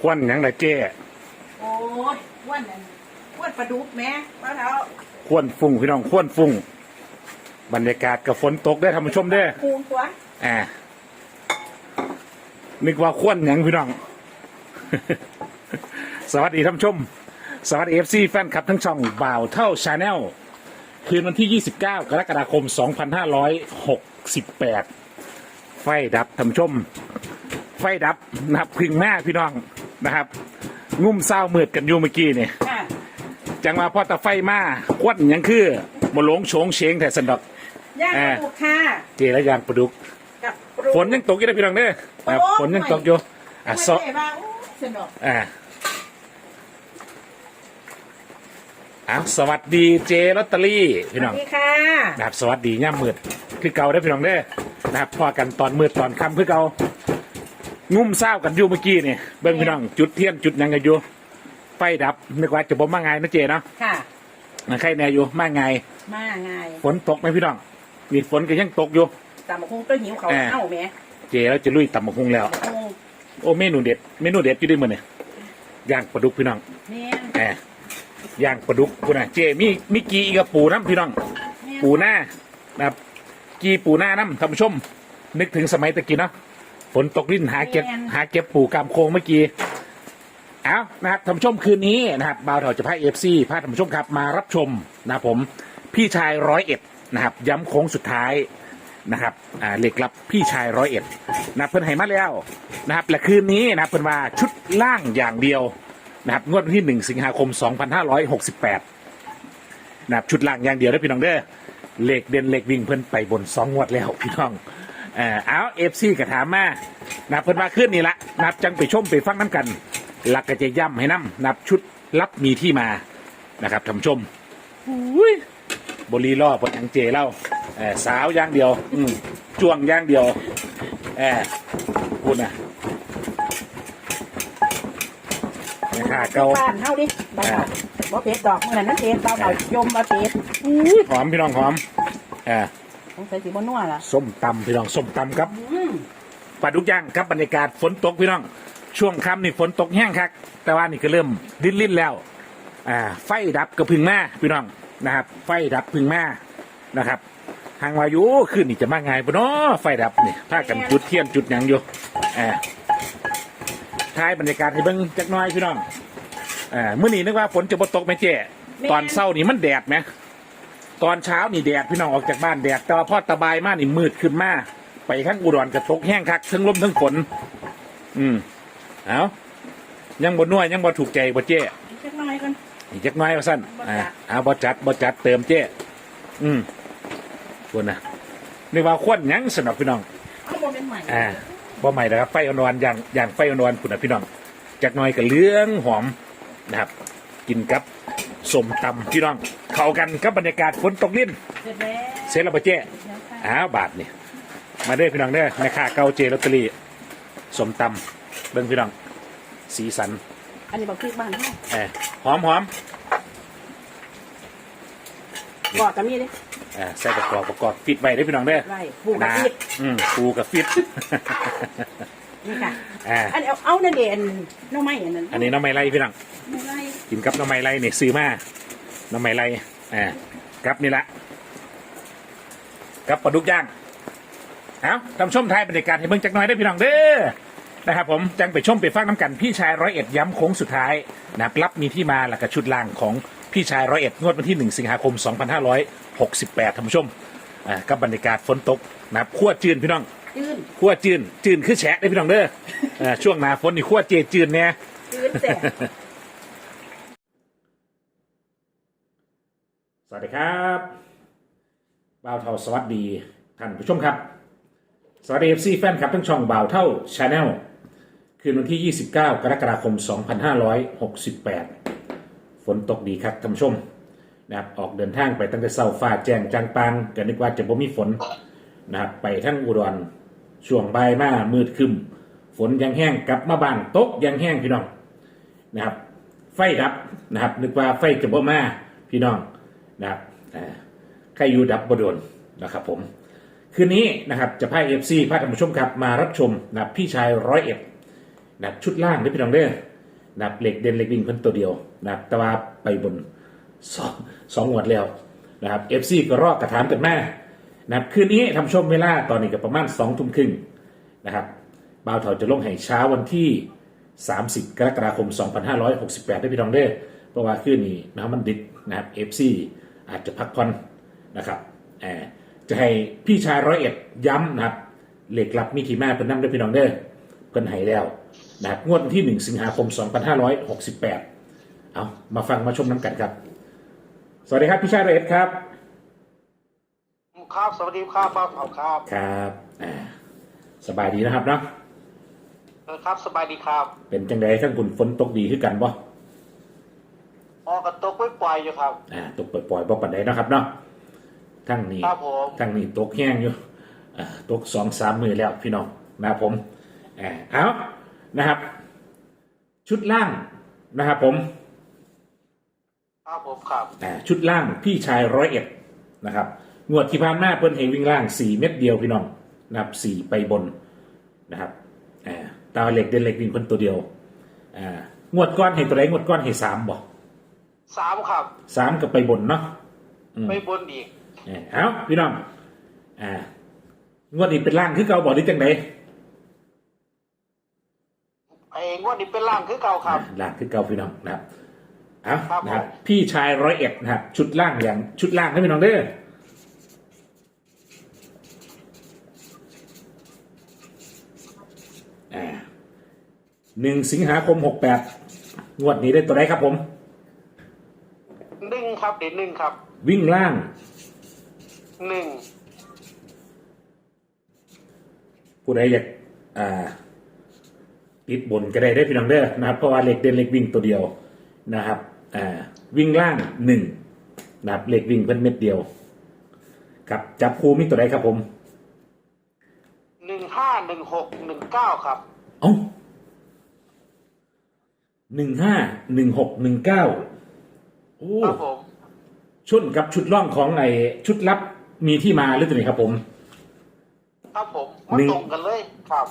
ควันหยังไรเจ้โอ้ยอ้วนอันอ้วนปลาดุกแม่ปลาเท้าควนฟุ้งพี่น้องควนฟุ้งบรรยากาศกับฝนตกได้อท่านผู้ชมเด้อคูงตัวอ่านึกว่าควนหยังพี่น้อง สวัสดีท่านผู้ชม สวัสดีเอฟซีแฟนคลับทั้งช่องบ่าวเท่าชาแนลคืนวันที่ 29 กรกฎาคม 2568 ไฟดับท่านผู้ชม ไฟดับนะครับพึ่งแม่พี่น้อง นะครับ งุ่มเศร้ามืดกันอยู่เมื่อกี้เนี่ยค่ะจังมาพอตะไฟมาควันหยังคือมาหลงโฉงเฉงแต่สันดอก ย่างปลาดุกค่ะเจแล้วยางประดุก กับปลาดุกฝนยังตกอยู่นะพี่น้องเด้อครับฝนยังตกอยู่อะไม่ซอได้ว่าโอ้สนุกอ่าอะสวัสดีเจลอตเตอรี่สพี่น้วัองสดีค่ะนะครับสวัสดีย่ามมืดคือเก่าได้อพี่น้องเด้อนะครับพอกันตอนมืดตอนค่ำคือเก่า งุ่มเศร้ากันอยู่เมื่อกี้นี่เบิ้งพี่น้องจุดเทียนจุดหยังกันอยู่ไฟดับนึกว่าจะบ่มาไงนะเจเนาะค่ะ นะใครแน่อยู่มาไงมาไงฝนตกไหมพี่น้องมีฝนก็ยังตกอยู่ตามมาคงตัวหิวเขาแหม่เอ้าแม่เจแล้วจะลุยต่ำมะฮุงแล้วคงโอ้เมนูเด็ดเมนูเด็ดอยู่ด้วยมือเนี่ยย่างปลาดุกพี่น้องแม่แหมย่างปลาดุกคุณน่ะเจมีมีกีอีกกับปูน้ำพี่น้องปูหน้านะครับกีปูหน้าน้ำท่านผู้ชม นึกถึงสมัยตะกี้เนาะ ฝนตกลิ้นหาเก็บหาเก็บปูกามโคงเมื่อกี้ เอานะครับท่านผู้ชมคืนนี้นะครับบ่าวเถาจะพาเอฟซีพาท่านผู้ชมครับมารับชมนะครับผมพี่ชายร้อยเอ็ดนะครับ ย้ำโค้งสุดท้ายนะครับอ่าเหล็กลับพี่ชายร้อยเอ็ดนะเพิ่นให้มาแล้วนะครับและคืนนี้นะครับเพิ่นว่าชุดล่างอย่างเดียวนะครับงวดวันที่หนึ่งสิงหาคม 2568นะครับชุดล่างอย่างเดียวได้อพี่น้องเด้อเหล็กเด่นเหล็กวิ่งเพิ่นไปบนสองงวดแล้วพี่น้อง เออเอาเอฟซีกระถามมานะเพิ่นมาขึ้นนี่ละนับจังไปชมไปฟังน้ำกัน หลักกระจะย่ำให้น้ำนับชุดลับมีที่มานะครับท่านผู้ชมอุ้ยบรีล่อพอยังเจเล่าเออสาวอย่างเดียว อืมจ้วงอย่างเดียวเออพูดนะนะคะเกาบ้านเฮาดิบ้านเฮาบ่เผ็ดดอกเหมือนนั้นเผ็ดบ้านเฮายมบ่เผ็ดหอมพี่น้องหอมเออส งสัยสิบ่นัวล่ะส้มตำพี่น้องส้มตำครับปลาดุกย่างครับบรรยากาศฝนตกพี่น้อง ช่วงค่ำนี่ฝนตกแห้งครับแต่ว่านี่ก็เริ่มลิ้นลิ้นแล้ว อ่า ไฟดับก็พึ่งมาพี่น้องนะครับ ไฟดับพึ่งมานะครับทางวายุขึ้นนี่จะมาไงปะเนาะไฟดับนี่ถ้ากันจุดเทียนจุดหยังอยู่อ่าท้ายบรรยากาศให้เบิ่งจักหน้อยพี่น้องอ่าเมื่อนี้นึกว่าฝนจะบ่ตกไหมเจ๊ตอนเช้านี่มันแดดไหม ตอนเช้านี่แดดพี่น้องออกจากบ้านแดดแต่ว่าพอตะบายมากนี่มืดขึ้นมาไปข้างอุดรกระตกแห้งคักทั้งลมทั้งฝนอืมเอายังบนน่วยยังบ่ถูกใจบ่เจ๊จักหน่อยกันอีกจักหน้อยว่าสั้นบ่อ่าจัดเอาบ่จัดบ่จัดเติมเจ๊อืมคนน่ะนี่ว่าควนหยังสนับพี่น้องเอาบ่เป็นใหม่อ่าบ่ใหม่นะครับไฟอ่อนๆอย่างอย่างไฟอ่อนๆคุณนะพี่น้องจักหน้อยกับเหลืองหอมนะครับ กินกับสมตำพี่น้อง เข้ากันกับบรรยากาศฝนตกลิ้นเสร็จแล้วเสร็จแล้วบ่เจ๊แล้วค่ะอ้าวบาทนี่มาเด้อพี่น้องเด้อแม่ค้าเก่าเจลอตเตอรี่สมตำเบิ่งพี่น้อง สีสัน อันนี้บ่คือบ้านเฮาเออหอมหอมกอดก็มีเด้เออใส่ประกอบประกอบฟิตไว้ได้อพี่น้องเด้อไว้ผูกกับปิดอืมปูกับฟิตนี่ค่ะ อ่าอันเอาเอานั่นเด่นน้องไม้อันนั้นอันนี้น้องไม้ไล่พี่น้อง ไม่ไล่กินกับน้ำไม้ไรเนี่ยซื้อมา น้ำไม้ไรอ่ากับนี่ละกับปลาดุกย่างเอาทำชมไทยบรรยากาศให้เบิ่งจักหน่อยได้อพี่น้องเด้อนะครับผมจังไปชมไปฟังน้ำกันพี่ชายร้อยเอ็ดย้ำโค้งสุดท้ายนะครับรับมีที่มาหลักกับชุดล่างของพี่ชายร้อยเอ็ดงวดวันที่หนึ่งสิงหาคม 2568ท่านผู้ชมอ่ากับบรรยากาศฝนตกนะครับขั้วจืนพี่น้องจืนขั้วจืนจืนคือแฉะได้อพี่น้องเด้ออ่าช่วงหนาฝนนี่ขั้วเจจืนเนี่ยจืนแต่ สวัสดีครับบ่าวเท่าสวัสดีท่านผู้ชมครับ สวัสดีเอฟซีแฟนครับทั้งช่องบ่าวเท่าชาแนลคืนวันที่ 29 กรกฎาคม 2568 ฝนตกดีครับท่านผู้ชมนะครับออกเดินทางไปตั้งแต่เช้าฟ้าแจ้งจางปางก็นึกว่าจะบ่มีฝนนะครับไปทั้งอุดรช่วงบ่ายมามืดคึมฝนยังแห้งกลับมาบ้านตกยังแห้งพี่น้องนะครับ ไฟดับนะครับ นึกว่าไฟจะบ่มาพี่น้อง นะครับใครอยู่ดับบดนนะครับผมคืนนี้นะครับจะพาเอฟซีพาท่านผู้ชมครับมารับชมนะครับพี่ชายร้อยเอ็ดนะครับชุดล่างด้วยพี่น้องเด้อนะครับเหล็กเด่นเหล็กวิ่งเพิ่นตัวเดียวนะครับแต่ว่าไปบนสองสองงวดแล้วนะครับเอฟซีก็รอกระถามกันมานะครับคืนนี้ทำชมเวลาตอนนี้ก็ประมาณสองทุ่มครึ่งนะครับบ่าวเถาจะลงให้เช้าวันที่ 30 กรกฎาคม 2568ได้พี่น้องเด้อเพราะว่าคืนนี้น้ำมันดิบนะครับเอฟซี อาจจะพักผ่อนนะครับแอบจะให้พี่ชายร้อยเอ็ดย้ำนะครับเหล็กลับมีทีมาเพิ่นนำด้วยพี่น้องเด้อเพิ่นให้แล้วนะครับงวดวันที่1สิงหาคม 2568 เอามาฟังมาชมน้ำกันครับ สวัสดีครับพี่ชายร้อยเอ็ดครับ ครับ สวัสดีครับป้าเผาครับครับอ่าสบายดีนะครับเนาะเออครับสบายดีครับ เป็นจังไดทั้งคุณฝนตกดีขึ้นกันบ่ ออกกระตกไม่ปล่อยอยู่ครับอ่าตกปล่อยๆบ่ปันใดเนาะครับเนาะทั้งนี้ครับผมทั้งนี้ตกแห้งอยู่อ่าตกสองสามมือแล้วพี่น้องนะครับผมอ่าเอานะครับ ชุดล่างนะครับผมครับผมครับอ่าชุดล่างพี่ชายร้อยเอ็ดนะครับงวดที่ผ่านมาเพิ่นเฮวิ่งล่างสี่เม็ดเดียวพี่น้องนะครับสี่ไปบนนะครับอ่าตาเหล็กเด่นเหล็กวิ่งเพิ่นตัวเดียวอ่างวดก้อนเห็นตัวไหนงวดก้อนเห็นสามบ่ สามครับสามกับไปบนเนาะไปบนอีกเอ้ยเอาพี่น้องอ่างวดนี้เป็นล่างคือเก่าบอกได้จังไดไอ้งวดนี้เป็นล่างคือเก่าครับอ่าล่างคือเก่าพี่น้องนะครับเอาครับนะครับ ผม พี่ชายร้อยเอ็ดนะครับชุดล่างอย่างชุดล่างให้พี่น้องเด้ออ่าหนึ่งสิงหาคมหกแปดงวดนี้ได้ตัวไหนครับผมหนึ่ง ครับเดี๋ยวหนึ่งครับวิ่งล่างหนึ่งผู้ใดอยากอ่าติดบนก็ได้ได้อพี่น้องเด้อนะครับเพราะว่าเหล็กเด่นเหล็กวิ่งตัวเดียวนะครับอ่าวิ่งล่างหนึ่งนะครับเหล็กวิ่งเพิ่นเม็ดเดียวครับจับคู่มีตัวใดครับผมหนึ่งห้าหนึ่งหกหนึ่งเก้าครับเอ้าหนึ่งห้าหนึ่งหกหนึ่งเก้าโอ้ครับผม ชุดกับชุดล่องของไอชุดลับมีที่มาหรือตัวไหนครับผม ครับผมมาหนึ่ง ตรงกันเลยครับ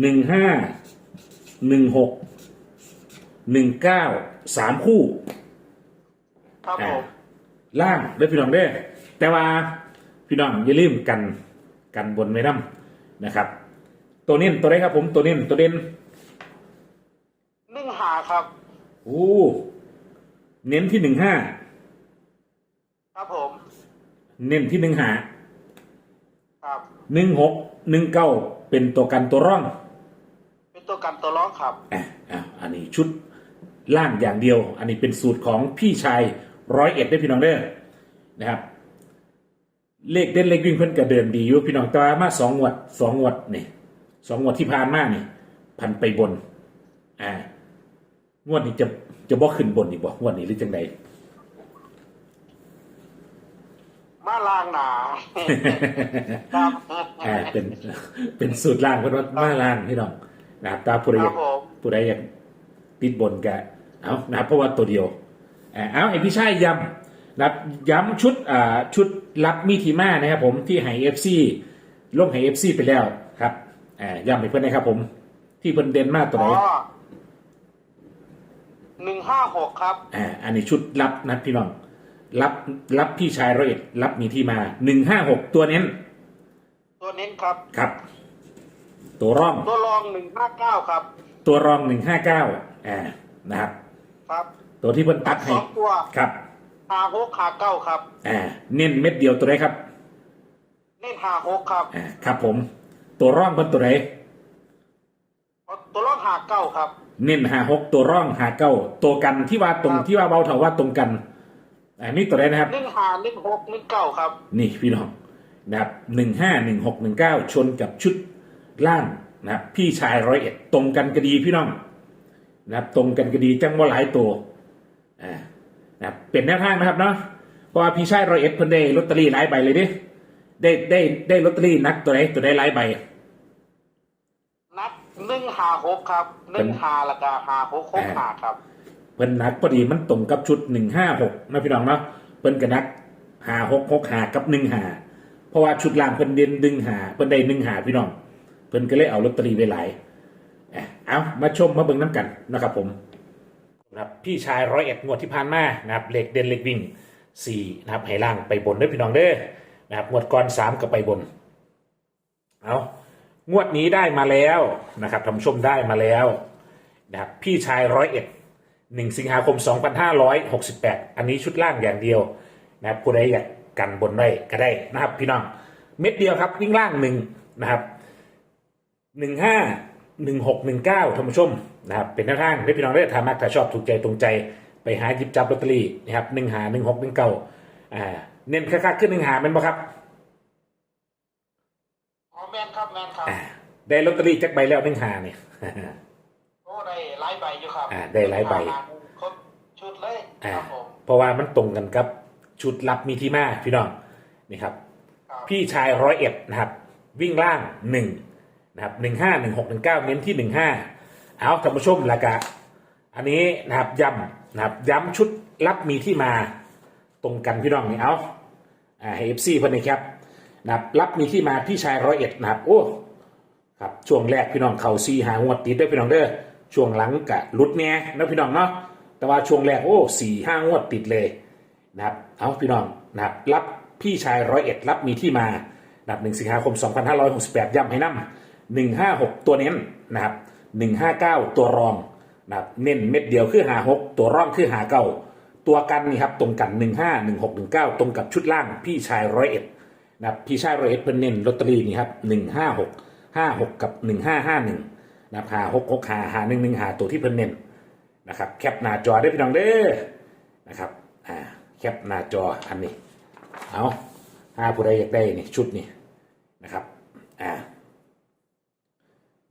หนึ่งห้าหนึ่งหกหนึ่งเก้าสามคู่ ครับผม ล่างเด้อพี่น้องเด้อแต่ว่าพี่น้องอย่าลืมกันกันบนไม่น้ำนะครับ ตัวเน้นตัวไหนครับผมตัวเน้นตัวเด่นหนึ่งหาครับ โอ้เน้นที่หนึ่งห้า ครับผม เน้นที่หนึ่งหาครับหนึ่งหกหนึ่งเก้าเป็นตัวกันตัวร่องเป็นตัวกันตัวร้องครับ อะอะอันนี้ชุดล่างอย่างเดียว อันนี้เป็นสูตรของพี่ชายร้อยเอ็ดได้อพี่น้องเด้อนะครับ เลขเด่นเลขวิ่งเพิ่นก็เดินดีอยู่พี่น้องแต่ว่ามาสองงวดสองงวดนี่สองงวดที่ผ่านมานี่พันไปบน อ่างวดนี้จะจะบ่ขึ้นบนอีกบ่งวดนี้หรือจังใด มาล่างหนาครับอ่าเป็นเป็นสูตรล่างเพิ่นว่ามาล่างพี่น้องนะครับตาผู้ใดคอรัยาบกผม ผู้ใดอยากติดบนกะเอานะครับเพราะว่าตัวเดียวอ่าเอาไอพี่ชายย้ำนะครับย้ำชุดอ่าชุดรับมีทีมานะครับผมที่ไฮเอฟซีลงไฮเอฟซีไปแล้วครับอ่าย้ำให้เพื่อนนะครับผมที่เพิ่นเด่นมากตัวอ๋ไหน อหนึ่งห้าหกครับ อ่าอันนี้ชุดรับนะพี่น้อง รับรับพี่ชายร้อยเอ็ดรับมีที่มาหนึ่งห้าหกตัวเน้น ตัวเน้นครับ ครับ ตัวร่อง ตัวรองหนึ่งห้าเก้าครับ ตัวรองหนึ่งห้าเก้าอ่านะครับ ครับ ตัวที่เพิ่นตัดสให้องตัวครับหาหกหาเก้าครับอ่าเน้นเม็ดเดียวตัวไหนครับเล่นหาหกครับอ่าครับผม ตัวร่องเพิ่นตัวไหนตัวรองหาเก้าครับ เน้นหาหกตัวร่องหาเก้าตัวกันที่ว่าตรงครับที่ว่าเบาเถาว่าตรงกัน อันนี้ตัวไหนนะครับเล่นหาเล่นหกเล่นเก้าครับ นี่พี่น้องนะครับหนึ่งห้าหนึ่งหกหนึ่งเก้าชนกับชุดล่างนะครับพี่ชายร้อยเอ็ดตรงกันก็ดีพี่น้องนะครับตรงกันก็ดีจังว่าหลายตัวอ่านะครับเป็นแนวทางนะครับเนาะเพราะว่าพี่ชายร้อยเอ็ดเพิ่นได้ลอตเตอรี่หลายใบเลยดิได้ได้ได้ลอตเตอรี่นักตัวไหนตัวได้หลายใบ นัดหนึ่งหาหกครับหนึ่งหาละกาหาหกหกหาครับ เพิ่นนักพอดีมันตรงกับชุดหนึ่งห้าหกนะพี่น้องเนาะเพิ่นก็นักหาหกหกหากับหนึ่งหาเพราะว่าชุดล่างเพิ่นเด่นดึงหาเพิ่นได้หนึ่งหาพี่น้อง เพิ่นก็เลยเอาลอตเตอรี่ไปหลายอะเอามาชมมาเบิ่งน้ำกันนะครับผมนะครับพี่ชายร้อยเอ็ดงวดที่ผ่านมานะครับเหล็กเด่นเหล็กวิ่งสี่นะครับให้ล่างไปบนเด้อพี่น้องเด้อนะครับงวดก่อนสามก็ไปบนเอางวดนี้ได้มาแล้วนะครับท่านผู้ชมได้มาแล้วนะครับพี่ชายร้อยเอ็ด หนึ่งสิงหาคม 2568 อันนี้ชุดล่างอย่างเดียวนะครับผู้ใดอยากกันบนได้ก็ได้นะครับ พี่น้องเม็ดเดียวครับวิ่งล่างหนึ่งนะครับหนึ่งห้าหนึ่งหกหนึ่งเก้าท่านผู้ชมนะครับเป็นหน้าทางให้พี่น้องได้ทามักถ้าชอบถูกใจตรงใจไปหาหยิบจับลอตเตอรี่นะครับหนึ่งหาหนึ่งหกหนึ่งเก้าอ่าเน้นค่าๆขึ้นหนึ่งหาเป็นบ่ครับอ๋อแมนครับแมนครับอ่าได้ลอตเตอรี่จักใบแล้วหนึ่งหาเนี่ยโอ้ได้หลายใบอยู่ครับ อ่าได้หลายใบ ครบชุดเลยอ่า ครับผมเพราะว่ามันตรงกันครับชุดลับมีที่มาพี่น้องนี่ครับ ครับพี่ชายร้อยเอ็ดนะครับ วิ่งล่างหนึ่งนะครับหนึ่งห้าหนึ่งหกหนึ่งเก้าเน้นที่หนึ่งห้าเอาท่านผู้ชมละกะอันนี้นะครับย้ำนะครับย้ำชุดลับมีที่มาตรงกันพี่น้องนี่เอาอ่าให้เอฟซีเพิ่นนี่ครับนะครับรับมีที่มาพี่ชายร้อยเอ็ดนะครับโอ้ครับช่วงแรกพี่น้องเขาซีหางวดติดด้วยพี่น้องเด้อ ช่วงหลังกะลุดแน่นะพี่น้องเนาะแต่ว่าช่วงแรกโอ้สี่ห้างวดติดเลยนะครับเอาพี่น้องนะครับรับพี่ชายร้อยเอ็ดรับมีที่มานะครับหนึ่งสิงหาคม 2568 ย้ำให้นำ156 ตัวเน้นนะครับ159 ตัวรองนะครับเน้นเม็ดเดียวคือหา6ตัวร่องคือหาเก้าตัวกันนี่ครับตรงกัน 15 16 19 ตรงกับชุดล่างพี่ชายร้อยเอ็ดนะครับพี่ชายร้อยเอ็ดเป็นเน้นลอตเตอรี่นี่ครับ156 56 กับ 1551 นะครับหา6 6หาหา1 1หาตัวที่เพิ่นเน้นนะครับแคปหน้าจอได้พี่น้องเด้อนะครับอ่าแคปหน้าจออันนี้เอาถ้าผู้ใดอยากได้นี่ชุดนี่นะครับอ่า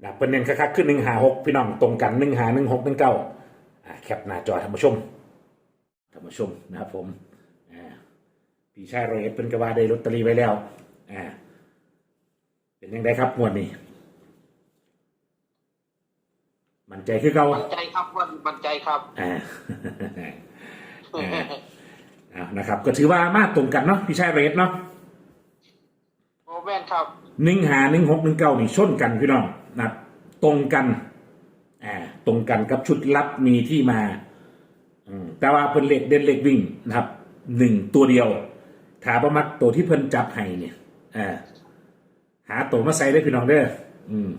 นะเป็นเน้นคักๆขึ้นหนึ่งหาหกพี่น้องตรงกันหนึ่งหาหนึ่งหกหนึ่งเก้าอ่าแคปหน้าจอท่านผู้ชมท่านผู้ชมนะครับผมอ่าพี่ชายโรเอสเป็นกระว่าได้ลอตเตอรี่ไว้แล้วอ่าเป็นยังไงครับงวดนี้ มันใจคือเก่ามั่นใจครับวันมั่นใจครับอ่าอ่าอ่านะครับ ก็ถือว่ามาตรงกันเนาะพี่ชายโรเอสเนาะโอ้แมนครับหนึ่งหาหนึ่งหกหนึ่งเก้านี่ชนกันพี่น้องนะครับตรงกันอ่าตรงกันกับชุดลับมีที่มาอืมแต่ว่าเพิ่นเล็กเด่นเล็กวิ่งนะครับหนึ่งตัวเดียวถาประมัดตัวที่เพิ่นจับให้เนี่ยอ่าหาตัวมาใส่ได้อพี่น้องเด้ออืม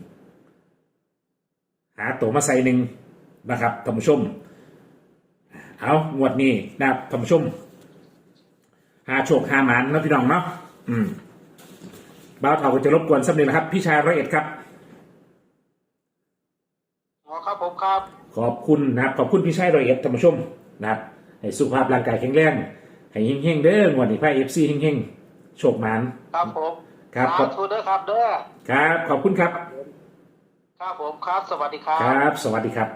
หาตัวมาใส่หนึ่งนะครับท่านผู้ชม เอางวดนี้นะครับท่านผู้ชม หาโชคหาหมานนะพี่น้องเนาะอืมบ่าวเถาก็จะรบกวนสักนิดนะครับ พี่ชายร้อยเอ็ดครับอ๋อครับผมครับ ขอบคุณนะครับ ขอบคุณพี่ชายร้อยเอ็ดท่านผู้ชมนะครับให้สุขภาพร่างกายแข็งแรงให้เฮงๆเด้องวดนี้พ่ายเอฟซีเฮงๆโชคหมานครับผมครับสาธุเด้อครับเด้อครับ ขอบคุณครับ ครับผมครับ สวัสดีครับ ครับ สวัสดีครับ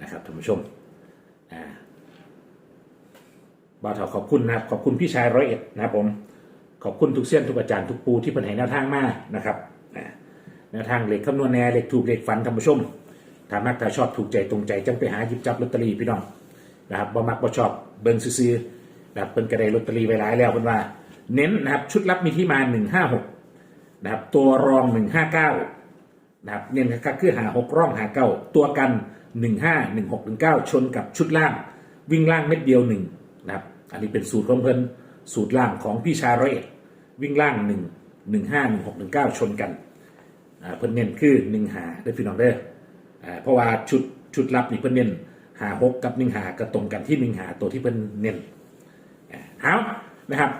นะครับท่านผู้ชมอ่าบ่าวเถาขอบคุณนะขอบคุณพี่ชายร้อยเอ็ดนะผม ขอบคุณทุกเส้ยนทุกอาจารย์ทุกปูที่เป็นให้แนวทางมานะครับอ่าแนวทางเหล็กคำนวณแนวเหล็กถูกเหล็กฝันท่านผู้ชมถ้ามักถ้าชอบถูกใจตรงใจจังไปหาหยิบจับลอตเตอรี่พี่น้องนะครับบ่มักบ่ชอบเบิ่งซื้อๆนะครับเป็นกระไดลอตเตอรี่ไว้หลายแล้วเพิ่นว่า เน้นนะครับชุดลับมีที่มา 156นะครับตัวรอง 159นะครับเน้นคักๆคือหา6ร่องหาเก้าตัวกัน 15 16 19 ชนกับชุดล่าง วิ่งล่างเม็ดเดียวหนึ่งนะครับอันนี้เป็นสูตรของเพิ่นสูตรล่างของพี่ชาเอ็ดวิ่งล่าง 1 15 16 19 ชนกันอ่าเพิ่นเน้นคือ 1 หาได้พี่น้องเด้อเพราะว่าชุดชุดลับนี่เพิ่นเน้นหา6กับ1หาก็ตรงกันที่1หาตัวที่เพิ่นเน้นเอานะครับ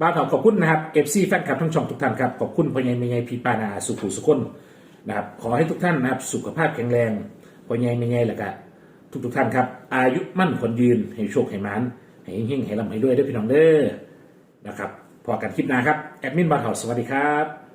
บ้าวเถาขอบคุณนะครับเอฟซีแฟนคลับทั้งช่องทุกท่านครับขอบคุณพ่อใหญ่แม่ใหญ่พี่ปานาสุขุสุขคนนะครับขอให้ทุกท่านนะครับสุขภาพแข็งแรงพ่อใหญ่แม่ใหญ่แล้วก็ทุกทุกท่านครับ อายุมั่นคนยืนให้โชคให้มันให้เฮงให้ลำให้ด้วยด้วยพี่น้องเด้อนะครับพอกันคลิปหน้าครับแอดมินบ้าวเถาสวัสดีครับ